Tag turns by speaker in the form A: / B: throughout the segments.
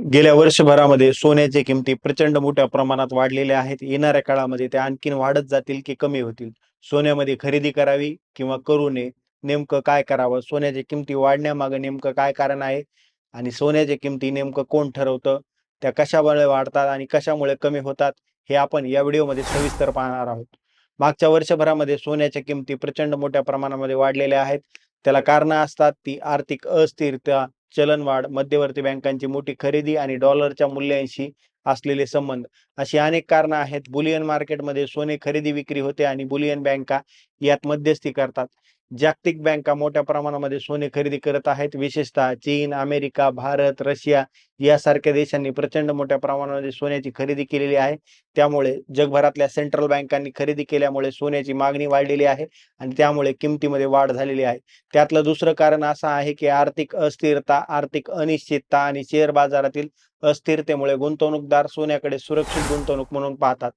A: गेल्या वर्षभरामध्ये सोन्याच्या किमती प्रचंड मोठ्या प्रमाणात वाढलेल्या आहेत. येणाऱ्या काळामध्ये त्या आणखीन वाढत जातील की कमी होतील? सोन्यामध्ये खरेदी करावी किंवा करू नये नेमकं काय करावं? सोन्याच्या किमती वाढण्यामागे नेमकं काय कारण आहे? आणि सोन्याच्या किमती नेमकं कोण ठरवतं? त्या कशामुळे वाढतात आणि कशामुळे कमी होतात? हे आपण या व्हिडिओमध्ये सविस्तर पाहणार आहोत. मागच्या वर्षभरामध्ये सोन्याच्या किमती प्रचंड मोठ्या प्रमाणामध्ये वाढलेल्या आहेत. त्याला कारणं असतात ती आर्थिक अस्थिरता चलनवाढ मध्यवर्ती बँकांची मोठी खरेदी आणि डॉलरच्या मूल्यांशी असलेले संबंध. अशी अनेक कारणं आहेत. बुलियन मार्केटमध्ये सोने खरेदी विक्री होते आणि बुलियन बँका यात मध्यस्थी करतात. जागतिक बँका मोठ्या प्रमाणामध्ये सोने खरेदी करत आहेत. विशेषतः चीन अमेरिका भारत रशिया यासारख्या देशांनी प्रचंड मोठ्या प्रमाणामध्ये सोन्याची खरेदी केलेली आहे. त्यामुळे जगभरातल्या सेंट्रल बँकांनी खरेदी केल्यामुळे सोन्याची मागणी वाढलेली आहे आणि त्यामुळे किमतीमध्ये वाढ झालेली आहे. त्यातलं दुसरं कारण असं आहे की आर्थिक अस्थिरता आर्थिक अनिश्चितता आणि शेअर बाजारातील अस्थिरतेमुळे गुंतवणूकदार सोन्याकडे सुरक्षित गुंतवणूक म्हणून पाहतात.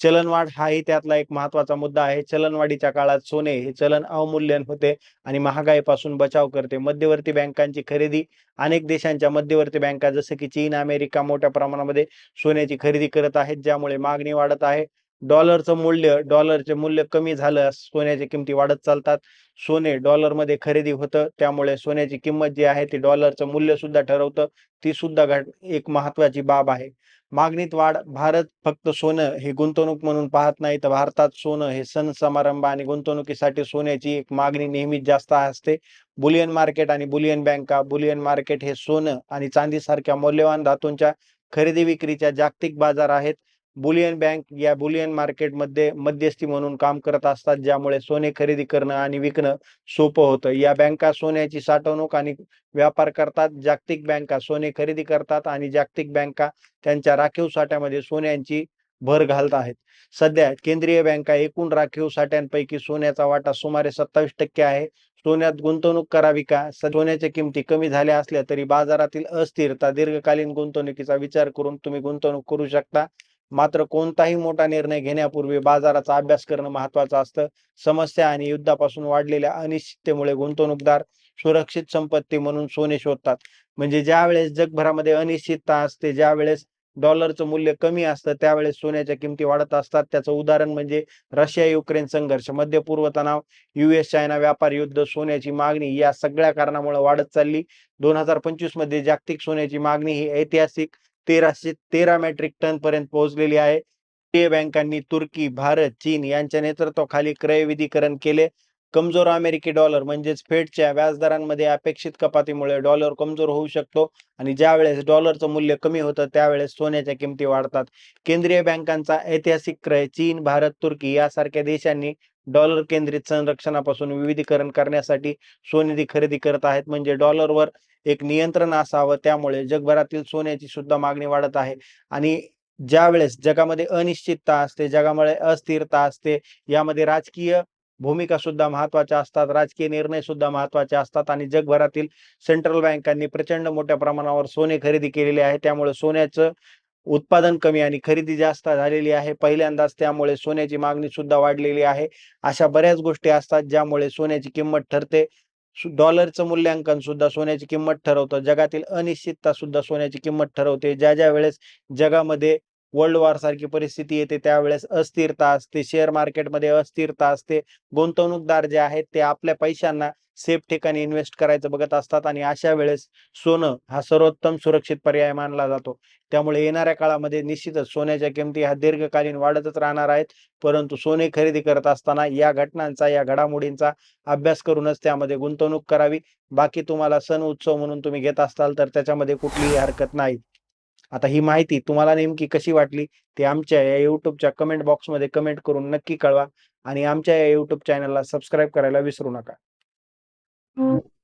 A: चलनवाढ हाही त्यातला एक महत्त्वाचा मुद्दा आहे. चलनवाढीच्या काळात सोने हे चलन अवमूल्यन होते आणि महागाईपासून बचाव करते. मध्यवर्ती बँकांची खरेदी अनेक देशांच्या मध्यवर्ती बँका जसं की चीन अमेरिका मोठ्या प्रमाणामध्ये सोन्याची खरेदी करत आहेत ज्यामुळे मागणी वाढत आहे. डॉलरचं मूल्य डॉलरचे मूल्य कमी झालं सोन्याच्या किमती वाढत चालतात. सोने डॉलरमध्ये खरेदी होतं त्यामुळे सोन्याची किंमत जी आहे ती डॉलरचं मूल्य सुद्धा ठरवतं. ती सुद्धा घट एक महत्वाची बाब आहे. मागणीत वाढ भारत फक्त सोनं हे गुंतवणूक म्हणून पाहत नाही तर भारतात सोनं हे सण समारंभ आणि गुंतवणुकीसाठी सोन्याची एक मागणी नेहमीच जास्त असते. बुलियन मार्केट आणि बुलियन बँका बुलियन मार्केट हे सोनं आणि चांदीसारख्या मौल्यवान धातूंच्या खरेदी विक्रीच्या जागतिक बाजार आहेत. बुलियन बँक या बुलियन मार्केटमध्ये मध्यस्थी म्हणून काम करत असतात ज्यामुळे सोने खरेदी करणं आणि विकणं सोपं होतं. या बँका सोन्याची साठवणूक आणि व्यापार करतात जागतिक बँका सोने खरेदी करतात आणि जागतिक बँका त्यांच्या राखीव साठ्यामध्ये सोन्यांची भर घालत आहेत. सध्या केंद्रीय बँका एकूण राखीव साठ्यांपैकी सोन्याचा वाटा सुमारे सत्तावीस टक्के आहे. सोन्यात गुंतवणूक करावी का? सोन्याच्या किमती कमी झाल्या असल्या तरी बाजारातील अस्थिरता दीर्घकालीन गुंतवणुकीचा विचार करून तुम्ही गुंतवणूक करू शकता. मात्र कोणताही मोठा निर्णय घेण्यापूर्वी बाजाराचा अभ्यास करणं महत्वाचं असतं. समस्या आणि युद्धापासून वाढलेल्या अनिश्चिततेमुळे गुंतवणूकदार सुरक्षित संपत्ती म्हणून सोने शोधतात. म्हणजे ज्या वेळेस जगभरामध्ये अनिश्चितता असते ज्या वेळेस डॉलरचं मूल्य कमी असतं त्यावेळेस सोन्याच्या किमती वाढत असतात. त्याचं उदाहरण म्हणजे रशिया युक्रेन संघर्ष मध्य पूर्व तणाव युएस चायना व्यापार युद्ध सोन्याची मागणी या सगळ्या कारणामुळे वाढत चालली. दोन हजार पंचवीसमध्ये जागतिक सोन्याची मागणी ही ऐतिहासिक तेराशे तेरा मेट्रिक टन पर्यंत पोहोचलेली आहे. ते बँकांनी तुर्की भारत चीन यांच्या नेतृत्वाखाली क्रयविधीकरण केले. कमजोर अमेरिकी डॉलर म्हणजेच फेडच्या व्याजदरांमध्ये अपेक्षित कपातीमुळे डॉलर कमजोर होऊ शकतो आणि ज्यावेळेस डॉलरचं मूल्य कमी होतं त्यावेळेस सोन्याच्या किमती वाढतात. केंद्रीय बँकांचा ऐतिहासिक क्रय चीन भारत तुर्की यासारख्या देशांनी डॉलर केंद्रित संरक्षणापासून विविधीकरण करण्यासाठी सोनेची खरेदी करत आहेत. म्हणजे डॉलरवर एक नियंत्रण असावं त्यामुळे जगभरातील सोन्याची सुद्धा मागणी वाढत आहे. आणि ज्यावेळेस जगामध्ये अनिश्चितता असते जगामुळे अस्थिरता असते यामध्ये राजकीय भूमिका सुद्धा महत्त्वाच्या असतात राजकीय निर्णय सुद्धा महत्त्वाचे असतात आणि जगभरातील सेंट्रल बँकांनी प्रचंड मोठ्या प्रमाणावर सोने खरेदी केलेले आहे. त्यामुळे सोन्याचं उत्पादन कमी आणि खरेदी जास्त झालेली आहे. पहिल्यांदाच त्यामुळे सोन्याची मागणी सुद्धा वाढलेली आहे. अशा बऱ्याच गोष्टी असतात ज्यामुळे सोन्याची किंमत ठरते. डॉलरचं मूल्यांकन सुद्धा सोन्याची किंमत ठरवतं. जगातील अनिश्चितता सुद्धा सोन्याची किंमत ठरवते. ज्या ज्या वेळेस जगामध्ये वर्ल्ड वॉर सारखी परिस्थिती येते त्यावेळेस अस्थिरता असते शेअर मार्केटमध्ये अस्थिरता असते गुंतवणूकदार जे आहेत ते आपल्या पैशांना सेफ ठिकाणी इन्व्हेस्ट करायचं बघत असतात आणि अशा वेळेस सोनं हा सर्वोत्तम सुरक्षित पर्याय मानला जातो. त्यामुळे येणाऱ्या काळामध्ये निश्चितच सोन्याच्या किमती ह्या दीर्घकालीन वाढतच राहणार आहेत परंतु सोने खरेदी करत असताना या घटनांचा या घडामोडींचा अभ्यास करूनच त्यामध्ये गुंतवणूक करावी. बाकी तुम्हाला सण उत्सव म्हणून तुम्ही घेत असाल तर त्याच्यामध्ये कुठलीही हरकत नाही. आता ही माहिती तुम्हाला नेमकी कशी वाटली ते आमच्या या युट्यूबच्या कमेंट बॉक्समध्ये कमेंट करून नक्की कळवा आणि आमच्या या युट्यूब चॅनलला सबस्क्राईब करायला विसरू नका. हो.